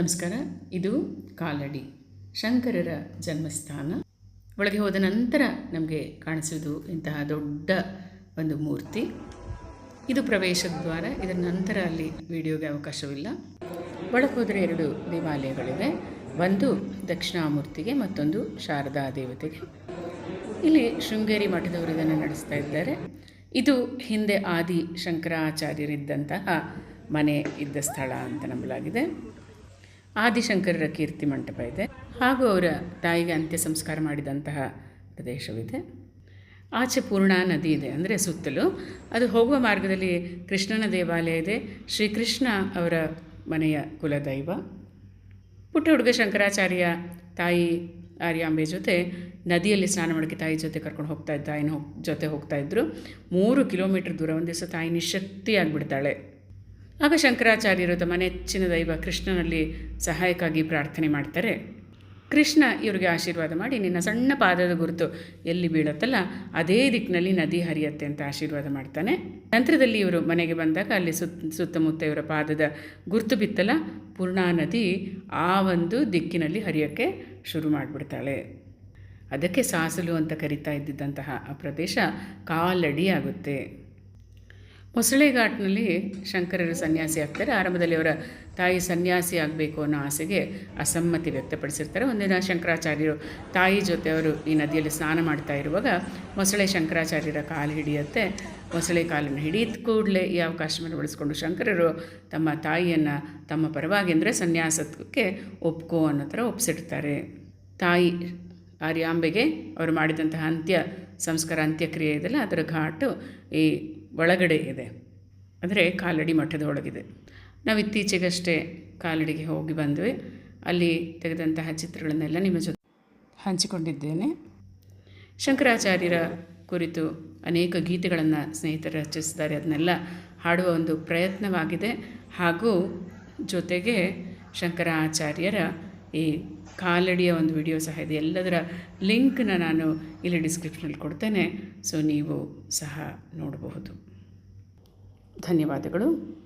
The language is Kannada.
ನಮಸ್ಕಾರ, ಇದು ಕಾಲಡಿ. ಶಂಕರರ ಜನ್ಮಸ್ಥಾನ. ಒಳಗೆ ಹೋದ ನಂತರ ನಮಗೆ ಕಾಣಿಸೋದು ಇಂತಹ ದೊಡ್ಡ ಒಂದು ಮೂರ್ತಿ. ಇದು ಪ್ರವೇಶ ದ್ವಾರ. ಇದರ ನಂತರ ಅಲ್ಲಿ ವಿಡಿಯೋಗೆ ಅವಕಾಶವಿಲ್ಲ. ಒಳಗೆ ಹೋದರೆ ಎರಡು ದೇವಾಲಯಗಳಿವೆ. ಒಂದು ದಕ್ಷಿಣಾಮೂರ್ತಿಗೆ, ಮತ್ತೊಂದು ಶಾರದಾ ದೇವತೆಗೆ. ಇಲ್ಲಿ ಶೃಂಗೇರಿ ಮಠದವರು ಇದನ್ನು ನಡೆಸ್ತಾ ಇದ್ದಾರೆ. ಇದು ಹಿಂದೆ ಆದಿ ಶಂಕರಾಚಾರ್ಯರಿದ್ದಂತಹ ಮನೆ ಇದ್ದ ಸ್ಥಳ ಅಂತ ನಂಬಲಾಗಿದೆ. ಆದಿಶಂಕರರ ಕೀರ್ತಿ ಮಂಟಪ ಇದೆ. ಹಾಗೂ ಅವರ ತಾಯಿಗೆ ಅಂತ್ಯ ಸಂಸ್ಕಾರ ಮಾಡಿದಂತಹ ಪ್ರದೇಶವಿದೆ. ಆಚೆ ಪೂರ್ಣಾ ನದಿ ಇದೆ ಅಂದರೆ ಸುತ್ತಲೂ. ಅದು ಹೋಗುವ ಮಾರ್ಗದಲ್ಲಿ ಕೃಷ್ಣನ ದೇವಾಲಯ ಇದೆ. ಶ್ರೀಕೃಷ್ಣ ಅವರ ಮನೆಯ ಕುಲದೈವ. ಪುಟ್ಟ ಹುಡುಗ ಶಂಕರಾಚಾರ್ಯ ತಾಯಿ ಆರ್ಯಾಂಬೆ ಜೊತೆ ನದಿಯಲ್ಲಿ ಸ್ನಾನ ಮಾಡೋಕ್ಕೆ ತಾಯಿ ಜೊತೆ ಕರ್ಕೊಂಡು ಹೋಗ್ತಾ ಇದ್ದ ತಾಯಿನ ಹೋಗ್ ಜೊತೆ ಹೋಗ್ತಾ ಇದ್ದರು ಮೂರು ಕಿಲೋಮೀಟ್ರ್ ದೂರ ಒಂದು ದಿವಸ ತಾಯಿ ನಿಶಕ್ತಿಯಾಗಿಬಿಡ್ತಾಳೆ ಆಗ ಶಂಕರಾಚಾರ್ಯರು ತಮ್ಮ ನೆಚ್ಚಿನ ದೈವ ಕೃಷ್ಣನಲ್ಲಿ ಸಹಾಯಕ್ಕಾಗಿ ಪ್ರಾರ್ಥನೆ ಮಾಡ್ತಾರೆ. ಕೃಷ್ಣ ಇವರಿಗೆ ಆಶೀರ್ವಾದ ಮಾಡಿ, ನಿನ್ನ ಸಣ್ಣ ಪಾದದ ಗುರುತು ಎಲ್ಲಿ ಬೀಳುತ್ತಲ್ಲ ಅದೇ ದಿಕ್ಕಿನಲ್ಲಿ ನದಿ ಹರಿಯತ್ತೆ ಅಂತ ಆಶೀರ್ವಾದ ಮಾಡ್ತಾನೆ. ನಂತರದಲ್ಲಿ ಇವರು ಮನೆಗೆ ಬಂದಾಗ ಅಲ್ಲಿ ಸುತ್ತ ಸುತ್ತಮುತ್ತ ಇವರ ಪಾದದ ಗುರುತು ಬಿತ್ತಲ್ಲ, ಪೂರ್ಣಾ ನದಿ ಆ ಒಂದು ದಿಕ್ಕಿನಲ್ಲಿ ಹರಿಯೋಕ್ಕೆ ಶುರು ಮಾಡಿಬಿಡ್ತಾಳೆ. ಅದಕ್ಕೆ ಸಾಸಲು ಅಂತ ಕರಿತಾ ಇದ್ದಿದ್ದಂತಹ ಆ ಪ್ರದೇಶ ಕಾಲಡಿ ಆಗುತ್ತೆ ಮೊಸಳೆ ಘಾಟ್ನಲ್ಲಿ ಶಂಕರರು ಸನ್ಯಾಸಿ ಆಗ್ತಾರೆ. ಆರಂಭದಲ್ಲಿ ಅವರ ತಾಯಿ ಸನ್ಯಾಸಿ ಆಗಬೇಕು ಅನ್ನೋ ಆಸೆಗೆ ಅಸಮ್ಮತಿ ವ್ಯಕ್ತಪಡಿಸಿರ್ತಾರೆ. ಒಂದಿನ ಶಂಕರಾಚಾರ್ಯರು ತಾಯಿ ಜೊತೆ ಅವರು ಈ ನದಿಯಲ್ಲಿ ಸ್ನಾನ ಮಾಡ್ತಾ ಇರುವಾಗ ಮೊಸಳೆ ಶಂಕರಾಚಾರ್ಯರ ಕಾಲು ಹಿಡಿಯುತ್ತೆ. ಮೊಸಳೆ ಕಾಲನ್ನು ಹಿಡಿದ ಕೂಡಲೇ ಈ ಅವಕಾಶವನ್ನು ಬಳಸ್ಕೊಂಡು ಶಂಕರರು ತಮ್ಮ ತಾಯಿಯನ್ನು ತಮ್ಮ ಪರವಾಗಿ ಅಂದರೆ ಸನ್ಯಾಸಕ್ಕೆ ಒಪ್ಕೋ ಅನ್ನೋ ಥರ ಒಪ್ಸಿಡ್ತಾರೆ. ತಾಯಿ ಆರ್ಯಾಂಬೆಗೆ ಅವರು ಮಾಡಿದಂತಹ ಅಂತ್ಯ ಸಂಸ್ಕಾರ ಅಂತ್ಯಕ್ರಿಯೆ ಇದೆಲ್ಲ ಅದರ ಘಾಟು ಈ ಒಳಗಡೆ ಇದೆ. ಅಂದರೆ ಕಾಲಡಿ ಮಠದ ಒಳಗಿದೆ ನಾವು ಇತ್ತೀಚೆಗಷ್ಟೇ ಕಾಲಡಿಗೆ ಹೋಗಿ ಬಂದ್ವಿ. ಅಲ್ಲಿ ತೆಗೆದಂತಹ ಚಿತ್ರಗಳನ್ನೆಲ್ಲ ನಿಮ್ಮ ಜೊತೆ ಹಂಚಿಕೊಂಡಿದ್ದೇನೆ. ಶಂಕರಾಚಾರ್ಯರ ಕುರಿತು ಅನೇಕ ಗೀತೆಗಳನ್ನು ಸ್ನೇಹಿತರು ರಚಿಸಿದ್ದಾರೆ. ಅದನ್ನೆಲ್ಲ ಹಾಡುವ ಒಂದು ಪ್ರಯತ್ನವಾಗಿದೆ. ಹಾಗೂ ಜೊತೆಗೆ ಶಂಕರಾಚಾರ್ಯರ ಈ ಕಾಲಡಿಯ ಒಂದು ವಿಡಿಯೋ ಸಹ ಇದೆ. ಎಲ್ಲದರ ಲಿಂಕ್ನ ನಾನು ಇಲ್ಲಿ ಡಿಸ್ಕ್ರಿಪ್ಷನಲ್ಲಿ ಕೊಡ್ತೇನೆ. ಸೊ, ನೀವು ಸಹ ನೋಡಬಹುದು. ಧನ್ಯವಾದಗಳು.